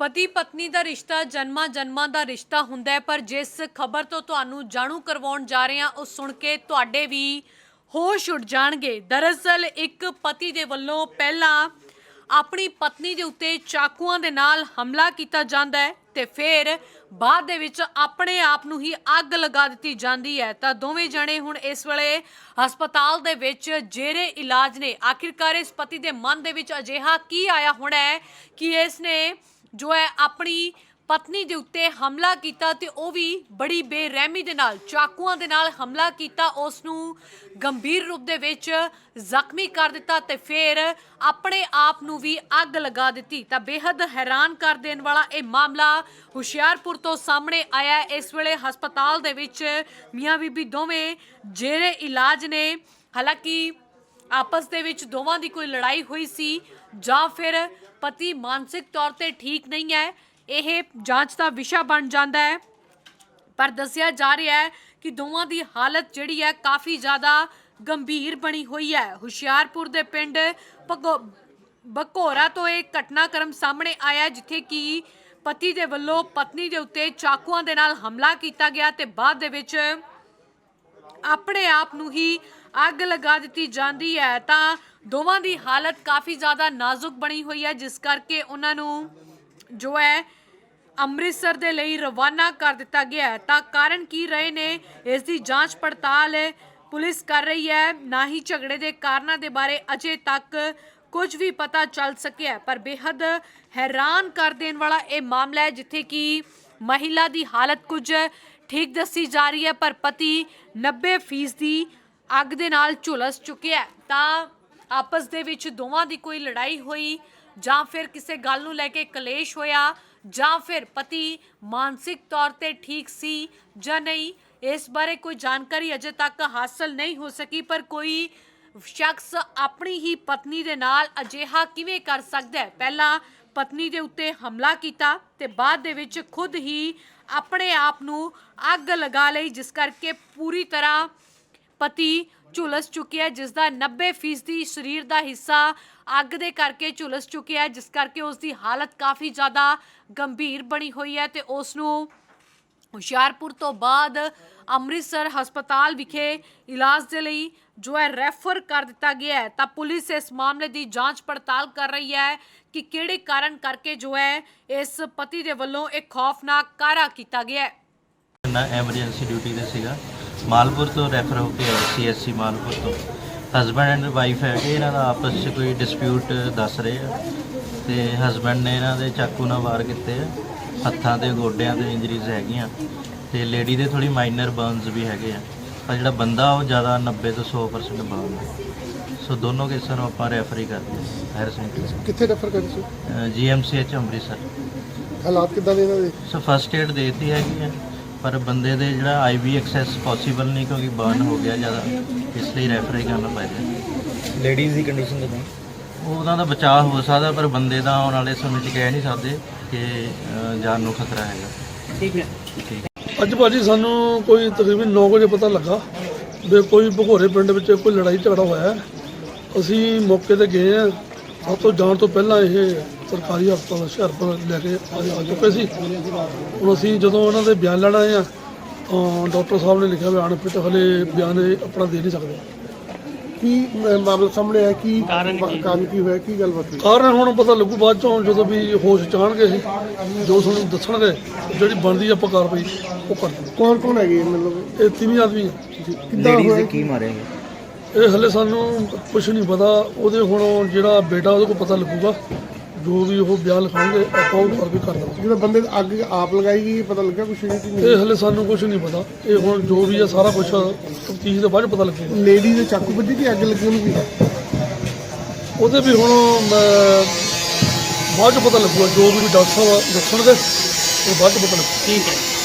ਪਤੀ ਪਤਨੀ ਦਾ ਰਿਸ਼ਤਾ ਜਨਮਾਂ ਜਨਮਾਂ ਦਾ ਰਿਸ਼ਤਾ ਹੁੰਦਾ ਹੈ, ਪਰ ਜਿਸ ਖਬਰ ਤੋਂ ਤੁਹਾਨੂੰ ਜਾਣੂ ਕਰਵਾਉਣ ਜਾ ਰਹੇ ਹਾਂ, ਉਹ ਸੁਣ ਕੇ ਤੁਹਾਡੇ ਵੀ ਹੋਸ਼ ਉੱਡ ਜਾਣਗੇ। ਦਰਅਸਲ, ਇੱਕ ਪਤੀ ਦੇ ਵੱਲੋਂ ਪਹਿਲਾਂ ਆਪਣੀ ਪਤਨੀ ਦੇ ਉੱਤੇ ਚਾਕੂਆਂ ਦੇ ਨਾਲ ਹਮਲਾ ਕੀਤਾ ਜਾਂਦਾ ਹੈ ਤੇ ਫਿਰ ਬਾਅਦ ਦੇ ਵਿੱਚ ਆਪਣੇ ਆਪ ਨੂੰ ਹੀ ਅੱਗ ਲਗਾ ਦਿੱਤੀ ਜਾਂਦੀ ਹੈ। ਤਾਂ ਦੋਵੇਂ ਜਣੇ ਹੁਣ ਇਸ ਵੇਲੇ ਹਸਪਤਾਲ ਦੇ ਵਿੱਚ ਜੇਰੇ ਇਲਾਜ ਨੇ। ਆਖਿਰਕਾਰ ਇਸ ਪਤੀ ਦੇ ਮਨ ਦੇ ਵਿੱਚ ਅਜਿਹਾ ਕੀ ਆਇਆ ਹੋਣਾ ਹੈ ਕਿ ਇਸ ਨੇ ਜੋ ਹੈ ਆਪਣੀ ਪਤਨੀ ਦੇ ਉੱਤੇ ਹਮਲਾ ਕੀਤਾ ਤੇ ਉਹ ਵੀ ਬੜੀ ਬੇਰਹਿਮੀ ਦੇ ਨਾਲ, ਚਾਕੂਆਂ ਦੇ ਨਾਲ ਹਮਲਾ ਕੀਤਾ ਉਸ ਨੂੰ ਗੰਭੀਰ ਰੂਪ ਦੇ ਵਿੱਚ ਜ਼ਖਮੀ ਕਰ ਦਿੱਤਾ ਤੇ ਫਿਰ ਆਪਣੇ ਆਪ ਨੂੰ ਵੀ ਅੱਗ ਲਗਾ ਦਿੱਤੀ। ਤਾਂ ਬੇहद ਹੈਰਾਨ ਕਰ ਦੇਣ ਵਾਲਾ ਇਹ ਮਾਮਲਾ ਹੁਸ਼ਿਆਰਪੁਰ ਤੋਂ ਸਾਹਮਣੇ ਆਇਆ। ਇਸ ਵੇਲੇ ਹਸਪਤਾਲ ਦੇ ਵਿੱਚ ਮੀਆਂ ਬੀਬੀ ਦੋਵੇਂ ਜੇਰੇ ਇਲਾਜ ਨੇ। ਹਾਲਾਂਕਿ ਆਪਸ ਦੇ ਵਿੱਚ ਦੋਵਾਂ ਦੀ ਕੋਈ ਲੜਾਈ ਹੋਈ ਸੀ। ਜਾਂ ਫਿਰ ਪਤੀ ਮਾਨਸਿਕ ਤੌਰ ਤੇ ਠੀਕ ਨਹੀਂ ਹੈ, ਇਹ ਜਾਂਚ ਦਾ ਵਿਸ਼ਾ ਬਣ ਜਾਂਦਾ ਹੈ। ਪਰ ਦੱਸਿਆ ਜਾ ਰਿਹਾ ਹੈ ਕਿ ਦੋਵਾਂ ਦੀ ਹਾਲਤ ਜਿਹੜੀ ਹੈ ਕਾਫੀ ਜ਼ਿਆਦਾ ਗੰਭੀਰ ਬਣੀ ਹੋਈ ਹੈ। ਹੁਸ਼ਿਆਰਪੁਰ ਦੇ ਪਿੰਡ ਭਗੋ- ਬਕੋਰਾ ਤੋਂ ਇਹ ਘਟਨਾਕ੍ਰਮ ਸਾਹਮਣੇ ਆਇਆ ਜਿੱਥੇ ਕਿ ਪਤੀ ਦੇ ਵੱਲੋਂ ਪਤਨੀ ਦੇ ਉੱਤੇ ਚਾਕੂਆਂ ਦੇ ਨਾਲ ਹਮਲਾ ਕੀਤਾ ਗਿਆ ਤੇ ਬਾਅਦ ਦੇ ਵਿੱਚ ਆਪਣੇ ਆਪ ਨੂੰ ਹੀ ਅੱਗ ਲਗਾ ਦਿੱਤੀ ਜਾਂਦੀ ਹੈ, ਤਾਂ ਦੋਵਾਂ ਦੀ ਹਾਲਤ ਕਾਫੀ ਜ਼ਿਆਦਾ ਨਾਜ਼ੁਕ ਬਣੀ ਹੋਈ ਹੈ, ਜਿਸ ਕਰਕੇ ਉਹਨਾਂ ਨੂੰ ਜੋ ਹੈ ਅੰਮ੍ਰਿਤਸਰ ਦੇ ਲਈ ਰਵਾਨਾ ਕਰ ਦਿੱਤਾ ਗਿਆ ਹੈ। ਤਾਂ ਕਾਰਨ ਕੀ ਰਹੇ ਨੇ, ਇਸ ਦੀ ਜਾਂਚ ਪੜਤਾਲ ਪੁਲਿਸ ਕਰ ਰਹੀ ਹੈ। ਨਾ ਹੀ ਝਗੜੇ ਦੇ ਕਾਰਨਾਂ ਦੇ ਬਾਰੇ ਅਜੇ ਤੱਕ ਕੁਝ ਵੀ ਪਤਾ ਚੱਲ ਸਕਿਆ ਪਰ ਬੇहद ਹੈਰਾਨ ਕਰ ਦੇਣ ਵਾਲਾ ਇਹ ਮਾਮਲਾ ਹੈ, ਜਿੱਥੇ ਕਿ ਮਹਿਲਾ ਦੀ ਹਾਲਤ ਕੁਝ ਠੀਕ ਦੱਸੀ ਜਾ ਰਹੀ ਹੈ, ਪਰ ਪਤੀ 90% ਦੀ ਅੱਗ ਦੇ ਨਾਲ ਝੁਲਸ ਚੁੱਕਿਆ ਤਾਂ ਆਪਸ ਦੇ ਵਿੱਚ ਦੋਵਾਂ ਦੀ ਕੋਈ ਲੜਾਈ ਹੋਈ ਜਾਂ ਫਿਰ ਕਿਸੇ ਗੱਲ ਨੂੰ ਲੈ ਕੇ ਕਲੇਸ਼ ਹੋਇਆ ਜਾਂ ਫਿਰ ਪਤੀ ਮਾਨਸਿਕ ਤੌਰ ਤੇ ਠੀਕ ਸੀ ਜਾਂ ਨਹੀਂ, ਇਸ ਬਾਰੇ ਕੋਈ ਜਾਣਕਾਰੀ ਅਜੇ ਤੱਕ ਹਾਸਲ ਨਹੀਂ ਹੋ ਸਕੀ, ਪਰ ਕੋਈ ਸ਼ਖਸ ਆਪਣੀ ਹੀ ਪਤਨੀ ਦੇ ਨਾਲ ਅਜਿਹਾ ਕਿਵੇਂ ਕਰ ਸਕਦਾ ਹੈ? ਪਹਿਲਾਂ ਪਤਨੀ ਦੇ ਉੱਤੇ ਹਮਲਾ ਕੀਤਾ ਤੇ ਬਾਅਦ ਦੇ ਵਿੱਚ ਖੁਦ ਹੀ ਆਪਣੇ ਆਪ ਨੂੰ ਅੱਗ ਲਗਾ ਲਈ, ਜਿਸ ਕਰਕੇ ਪੂਰੀ ਤਰ੍ਹਾਂ ਪਤੀ ਝੁਲਸ ਚੁੱਕਿਆ ਜਿਸ ਦਾ 90% ਸਰੀਰ ਦਾ ਹਿੱਸਾ ਅੱਗ ਦੇ ਕਰਕੇ ਝੁਲਸ ਚੁੱਕਿਆ ਜਿਸ ਕਰਕੇ ਉਸ ਦੀ ਹਾਲਤ ਕਾਫੀ ਜ਼ਿਆਦਾ ਗੰਭੀਰ ਬਣੀ ਹੋਈ ਹੈ ਤੇ ਉਸ ਨੂੰ ਹੁਸ਼ਿਆਰਪੁਰ ਤੋਂ ਬਾਅਦ ਅੰਮ੍ਰਿਤਸਰ ਹਸਪਤਾਲ ਵਿਖੇ ਇਲਾਜ ਦੇ ਲਈ ਜੋ ਹੈ ਰੈਫਰ ਕਰ ਦਿੱਤਾ ਗਿਆ ਹੈ। ਤਾਂ ਪੁਲਿਸ ਇਸ ਮਾਮਲੇ ਦੀ ਜਾਂਚ ਪੜਤਾਲ ਕਰ ਰਹੀ ਹੈ ਕਿ ਕਿਹੜੇ ਕਾਰਨ ਕਰਕੇ ਜੋ ਹੈ ਇਸ ਪਤੀ ਦੇ ਵੱਲੋਂ ਇਹ ਖੌਫਨਾਕ ਕਾਰਾ ਕੀਤਾ ਗਿਆ ਹੈ। ਨਾ ਐਮਰਜੈਂਸੀ ਡਿਊਟੀ ਤੇ ਸੀਗਾ। ਮਾਲਪੁਰ ਤੋਂ ਰੈਫਰ ਹੋ ਕੇ ਆਇਆ ਸੀਐਸਸੀ ਮਾਲਪੁਰ ਤੋਂ। ਹਸਬੰਡ ਐਂਡ ਵਾਈਫ ਹੈ ਕਿ ਇਹਨਾਂ ਦਾ ਆਪਸ 'ਚ ਕੋਈ ਡਿਸਪਿਊਟ ਦੱਸ ਰਹੇ ਆ। ਤੇ ਹਸਬੰਡ ਨੇ ਇਹਨਾਂ ਦੇ ਚਾਕੂ ਨਾਲ ਵਾਰ ਕੀਤੇ ਆ। ਹੱਥਾਂ ਤੇ ਗੋਡਿਆਂ ਤੇ ਇੰਜਰੀਜ਼ ਹੈਗੀਆਂ। ਤੇ ਲੇਡੀ ਦੇ ਥੋੜੀ ਮਾਈਨਰ ਬਰਨਸ ਵੀ ਹੈਗੇ ਆ। ਪਰ ਜਿਹੜਾ ਬੰਦਾ ਉਹ ਜ਼ਿਆਦਾ 90 ਤੋਂ 100% ਬਰਨ ਹੈ ਸੋ ਦੋਨੋਂ ਕੇਸਾਂ ਨੂੰ ਆਪਾਂ ਰੈਫਰ ਹੀ ਕਰਦੇ ਹਾਂ ਹਾਇਰ ਸੈਂਟਰ ਕਿੱਥੇ ਰੈਫਰ ਕਰੀ ਸੀ? ਜੀਐਮਸੀਐਚ ਅੰਮ੍ਰਿਤਸਰ। ਹਾਲਾਤ ਕਿੱਦਾਂ ਦੇ ਇਹਨਾਂ ਦੇ? ਸੋ ਫਸਟ ਏਡ ਦੇਤੀ ਹੈਗੀ ਹੈ ਪਰ ਬੰਦੇ ਦੇ ਜਿਹੜਾ ਆਈਵੀ ਐਕਸੈਸ ਪੋਸੀਬਲ ਨਹੀਂ ਕਿਉਂਕਿ ਬਰਨ ਹੋ ਗਿਆ ਜ਼ਿਆਦਾ ਇਸ ਲਈ ਰੈਫਰ ਹੀ ਕਰਨਾ ਪੈ ਰਿਹਾ ਲੇਡੀਜ਼ ਦੀ ਕੰਡੀਸ਼ਨ ਕਿਦਾਂ? ਉਹਨਾਂ ਦਾ ਬਚਾਅ ਹੋ ਸਕਦਾ ਪਰ ਬੰਦੇ ਦਾ ਆਉਣ ਵਾਲੇ ਸਮੇਂ 'ਚ ਕਹਿ ਨਹੀਂ ਸਕਦੇ ਕਿ ਜਾਨ ਨੂੰ ਖਤਰਾ ਹੈਗਾ। ਠੀਕ ਹੈ। ਅੱਜ ਭਾਜੀ ਸਾਨੂੰ ਕੋਈ ਤਕਰੀਬਨ 9 ਵਜੇ ਪਤਾ ਲੱਗਾ ਵੀ ਕੋਈ ਭਗੋਰੇ ਪਿੰਡ ਵਿੱਚ ਕੋਈ ਲੜਾਈ ਝਗੜਾ ਹੋਇਆ। ਅਸੀਂ ਮੌਕੇ ਤੇ ਗਏ ਆ ਸਭ ਤੋਂ ਜਾਣ ਤੋਂ ਪਹਿਲਾਂ ਇਹ ਸਰਕਾਰੀ ਹਸਪਤਾਲ ਹੁਸ਼ਿਆਰਪੁਰ ਲੈ ਕੇ ਆ ਆ ਚੁੱਕੇ ਸੀ। ਹੁਣ ਅਸੀਂ ਜਦੋਂ ਉਹਨਾਂ ਦੇ ਬਿਆਨ ਲੈਣ ਆਏ ਆ ਤਾਂ ਡਾਕਟਰ ਸਾਹਿਬ ਨੇ ਲਿਖਿਆ ਵੀ ਅਨਫਿਟ ਹਲੇ ਬਿਆਨ ਇਹ ਆਪਣਾ ਦੇ ਨਹੀਂ ਸਕਦੇ। ਕੀ ਮ- ਮਾਮਲਾ ਸਾਹਮਣੇ ਆਇਆ? ਕੀ ਕਾਰਨ ਕੀ? ਹੋਇਆ? ਕੀ ਗੱਲਬਾਤ ਹੋਈ? ਕਾਰਨ ਹੁਣ ਪਤਾ ਲੱਗੂ ਬਾਅਦ ਚੋਂ ਜਦੋਂ ਵੀ ਹੋਸ਼ ਚਾਣਗੇ ਜੋ ਸਾਨੂੰ ਦੱਸਣਗੇ ਜਿਹੜੀ ਬਣਦੀ ਆਪਾਂ ਕਾਰਵਾਈ ਉਹ ਕਰਦੇ ਕੌਣ ਕੌਣ ਹੈਗੇ ਮਤਲਬ? ਇਹ ਤਿੰਨ ਆਦਮੀ ਆ। ਕਿੱਦਾਂ ਲੇਡੀਜ਼ ਦੇ ਹੋਇਆ? ਕੀ ਮਾਰੇ? ਇਹ? ਹਲੇ ਸਾਨੂੰ ਕੁਝ ਨਹੀਂ ਪਤਾ। ਉਹਦੇ ਹੁਣ ਜਿਹੜਾ ਬੇਟਾ ਉਹਦੇ ਕੋਲ ਪਤਾ ਲੱਗੂਗਾ। ਜੋ ਵੀ ਉਹ ਬਿਆਨ ਲਿਖਾਉਣਗੇ ਆਪਾਂ ਉਹ ਕਰ ਵੀ ਕਰ ਦਾਂਗੇ। ਜਦੋਂ ਬੰਦੇ ਅੱਗ ਆਪ ਲਗਾਈ ਗਈ ਪਤਾ ਲੱਗਾ ਕੁਛ ਨਹੀਂ ਕਿ ਇਹ ਹਲੇ ਸਾਨੂੰ ਕੁਝ ਨਹੀਂ ਪਤਾ। ਇਹ ਹੁਣ ਜੋ ਵੀ ਹੈ ਸਾਰਾ ਕੁਝ ਤਫਤੀਸ਼ ਦੇ ਬਾਅਦ 'ਚ ਪਤਾ ਲੱਗੇਗਾ। ਲੇਡੀ ਦੇ ਚਾਕੂ ਵੱਜੀ ਕਿ ਅੱਗ ਲੱਗੀ ਉਹਨੂੰ ਵੀ ਉਹਦੇ ਵੀ ਹੁਣ ਬਾਅਦ 'ਚ ਪਤਾ ਲੱਗੂਗਾ ਜੋ ਵੀ ਡਾਕਟਰ ਸਾਹਿਬ ਦੱਸਣਗੇ ਉਹ ਬਾਅਦ 'ਚ ਪਤਾ ਲੱਗੂ। ਠੀਕ ਹੈ।